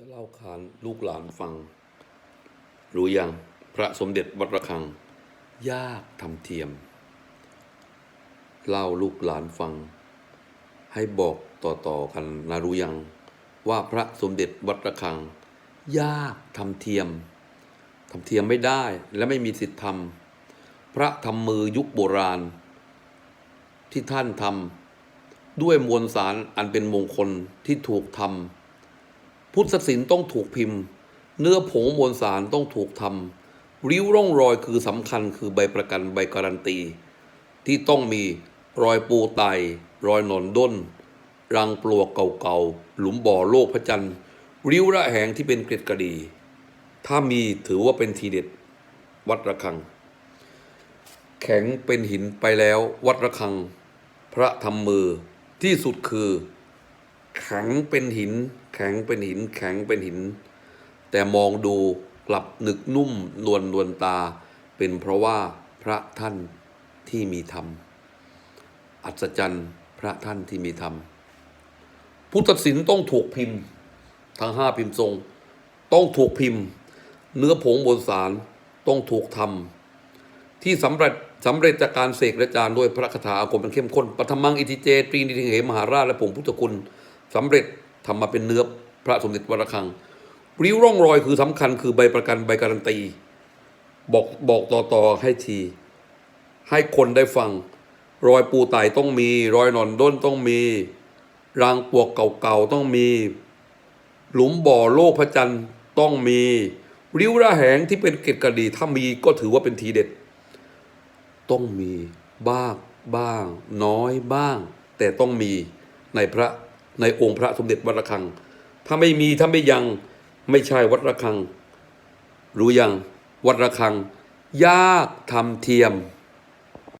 จะเล่าขานลูกหลานฟัง รู้ยังพระสมเด็จวัดระฆัง ยากทำเทียม เล่าลูกหลานฟัง ให้บอกต่อๆกันนะรู้ยัง ว่าพระสมเด็จวัดระฆัง ยากทำเทียมทำเทียมไม่ได้และไม่มีสิทธิ์ทำพระทำมือยุคโบราณ ที่ท่านทำด้วยมวลสารอันเป็นมงคลที่ถูกทำ พุทธศิลป์ต้องถูกพิมพ์ เนื้อผงมวลสารต้องถูกทำริ้วร่องรอยคือสำคัญคือใบประกันใบการันตี ที่ต้องมีรอยปูไตรอยหนอนด้น รังปลวกเก่าๆ หลุมบ่อโลกพระจันทร์ ริ้วระแหงที่เป็นเกล็ดกระดี ถ้ามีถือว่าเป็นทีเด็ด วัดระฆัง แข็งเป็นหินไปแล้ววัดระฆัง พระทำมือที่สุดคือ แข็งเป็นหิน แข็งเป็นหิน แข็งเป็นหิน แต่มองดูกลับหนึกนุ่มนวลนวลตา เป็นเพราะว่าพระท่านที่มีธรรม อัศจรรย์พระท่านที่มีธรรม พุทธศิลป์ต้องถูกพิมพ์ ทั้งห้าพิมพ์ทรง ต้องถูกพิมพ์ เนื้อผงบนสารต้องถูกทำที่สำเร็จสำเร็จจากการเสกและจารด้วยพระคาถาอาคมเป็นเข้มข้นปฐมังอิทิเจตรีนิธิเหมหาราชและผงพุทธคุณ สำเร็จทำมาเป็นเนื้อพระสมเด็จวรคังริ้วร่องรอยคือสำคัญคือใบประกันใบการันตี บอกบอกต่อๆให้ที ให้คนได้ฟัง รอยปูไตต้องมี รอยหนอนด้นต้องมี รางปวกเก่าๆต้องมี หลุมบ่อโลกพระจันทร์ต้องมี ริ้วระแหงที่เป็นเกล็ดกระดีถ้ามีก็ถือว่าเป็นทีเด็ด ต้องมีบ้างบ้าง น้อยบ้าง แต่ต้องมีในพระ ในองค์พระสมเด็จวัดระฆัง ถ้าไม่มีถ้าไม่ยังไม่ใช่วัดระฆัง รู้ยังวัดระฆัง ยากทำเทียม